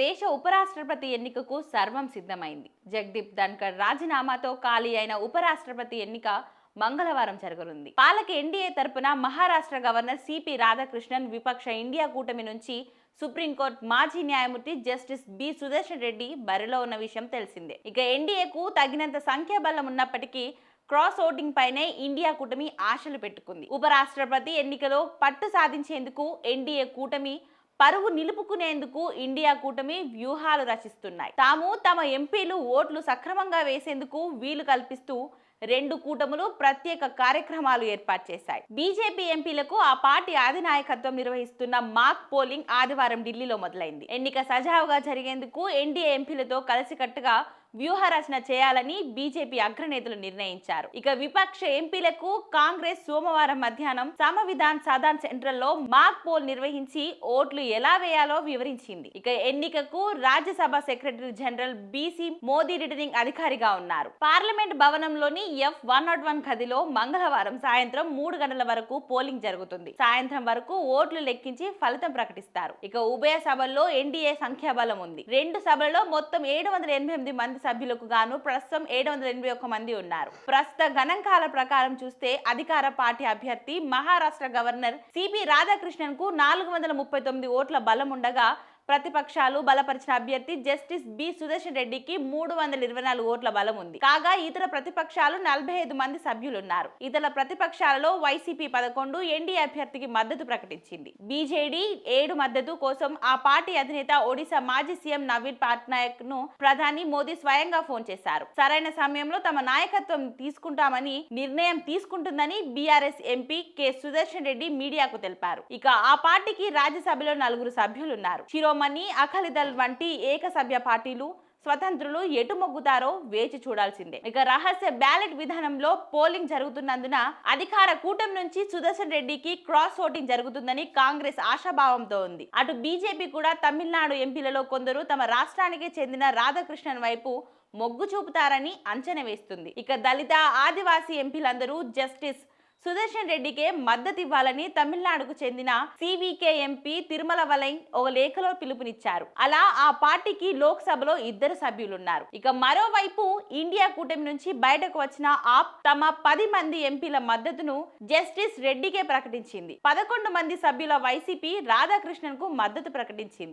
దేశ ఉపరాష్ట్రపతి ఎన్నికకు సర్వం సిద్ధమైంది. జగదీప్ ధన్కర్ రాజీనామాతో ఖాళీ అయిన ఉపరాష్ట్రపతి ఎన్నిక మంగళవారం జరగనుంది. పాలక ఎన్డీఏ తరపున మహారాష్ట్ర గవర్నర్ సిపి రాధాకృష్ణన్ విపక్ష ఇండియా కూటమి నుంచి సుప్రీంకోర్టు మాజీ న్యాయమూర్తి జస్టిస్ బి సుదర్శన్ రెడ్డి బరిలో ఉన్న విషయం తెలిసిందే. ఇక ఎన్డీఏకు తగినంత సంఖ్యాబలం ఉన్నప్పటికీ క్రాస్ ఓటింగ్ పైనే ఇండియా కూటమి ఆశలు పెట్టుకుంది. ఉపరాష్ట్రపతి ఎన్నికలో పట్టు సాధించేందుకు ఎన్డీఏ కూటమి పరువు నిలుపుకునేందుకు ఇండియా కూటమి వ్యూహాలు రచిస్తున్నాయి. తాము తమ ఎంపీలు ఓట్లు సక్రమంగా వేసేందుకు వీలు కల్పిస్తూ రెండు కూటములు ప్రత్యేక కార్యక్రమాలు ఏర్పాటు చేశాయి. బీజేపీ ఎంపీలకు ఆ పార్టీ అధినాయకత్వం నిర్వహిస్తున్న మాక్ పోలింగ్ ఆదివారం ఢిల్లీలో మొదలైంది. ఎన్నిక సజావుగా జరిగేందుకు ఎన్డీఏ ఎంపీలతో కలిసికట్టుగా వ్యూహరచన చేయాలని బీజేపీ అగ్రనేతలు నిర్ణయించారు. ఇక విపక్ష ఎంపీలకు కాంగ్రెస్ సోమవారం మధ్యాహ్నం సమవిధాన్ సదాన్ సెంట్రల్లో మాక్ పోల్ నిర్వహించి ఓట్లు ఎలా వేయాలో వివరించింది. ఇక ఎన్నికకు Rajya Sabha secretary general BC Modi returning అధికారిగా ఉన్నారు. పార్లమెంట్ భవనంలోని ఎఫ్ వన్ నాట్ వన్ గదిలో మంగళవారం సాయంత్రం మూడు గంటల వరకు పోలింగ్ జరుగుతుంది. సాయంత్రం వరకు ఓట్లు లెక్కించి ఫలితం ప్రకటిస్తారు. ఇక ఉభయ సభల్లో ఎన్డీఏ సంఖ్యాబలం ఉంది. రెండు సభల్లో మొత్తం ఏడు వందల ఎనభై ఎనిమిది మంది సభ్యులకు గాను ప్రస్తుతం ఏడు వందల ఎనభై ఒక్క మంది ఉన్నారు. ప్రస్తుత గణాంకాల ప్రకారం చూస్తే అధికార పార్టీ అభ్యర్థి మహారాష్ట్ర గవర్నర్ సిపి రాధాకృష్ణన్కు నాలుగు వందల ముప్పై తొమ్మిది ఓట్ల బలం ఉండగా ప్రతిపక్షాలు బలపరిచిన అభ్యర్థి జస్టిస్ బి సుదర్శన్ రెడ్డికి మూడు వందల ఇరవై నాలుగు ఓట్ల బలం ఉంది. కాగా ఇతర ప్రతిపక్షాలు నలభై ఐదు మంది సభ్యులున్నారు. ఇతర ప్రతిపక్షాలలో వైసీపీ పదకొండు ఎన్డీ అభ్యర్థికి మద్దతు ప్రకటించింది. బీజేడీ ఏడు మద్దతు కోసం ఆ పార్టీ అధినేత ఒడిశా మాజీ సీఎం నవీన్ పట్నాయక్ను ప్రధాని మోదీ స్వయంగా ఫోన్ చేశారు. సరైన సమయంలో తమ నాయకత్వం తీసుకుంటామని నిర్ణయం తీసుకుంటుందని BRS MP K Sudarshan Reddy మీడియాకు తెలిపారు. ఇక ఆ పార్టీకి రాజ్యసభలో నలుగురు సభ్యులున్నారు. శిరోమణి అఖలిదల్ వంటి ఏకసభ్య పార్టీలు స్వతంత్రులు ఎటు మొగ్గుతారో వేచి చూడాల్సిందే. ఇక రహస్య బ్యాలెట్ విధానంలో పోలింగ్ జరుగుతున్నందున అధికార కూటమి నుంచి సుదర్శన్ రెడ్డికి క్రాస్ ఓటింగ్ జరుగుతుందని కాంగ్రెస్ ఆశాభావంతో ఉంది. అటు బీజేపీ కూడా తమిళనాడు ఎంపీలలో కొందరు తమ రాష్ట్రానికి చెందిన రాధాకృష్ణన్ వైపు మొగ్గు చూపుతారని అంచనా వేస్తుంది. ఇక దళిత ఆదివాసీ ఎంపీలందరూ జస్టిస్ సుదర్శన్ రెడ్డికే మద్దతు ఇవ్వాలని తమిళనాడుకు చెందిన సివికే ఎంపీ తిరుమల వలై ఒక లేఖలో పిలుపునిచ్చారు. అలా ఆ పార్టీకి లోక్సభలో ఇద్దరు సభ్యులున్నారు. ఇక మరోవైపు ఇండియా కూటమి నుంచి బయటకు వచ్చిన ఆప్ తమ పది మంది ఎంపీల మద్దతును జస్టిస్ రెడ్డికే ప్రకటించింది. పదకొండు మంది సభ్యుల వైసీపీ రాధాకృష్ణన్కు మద్దతు ప్రకటించింది.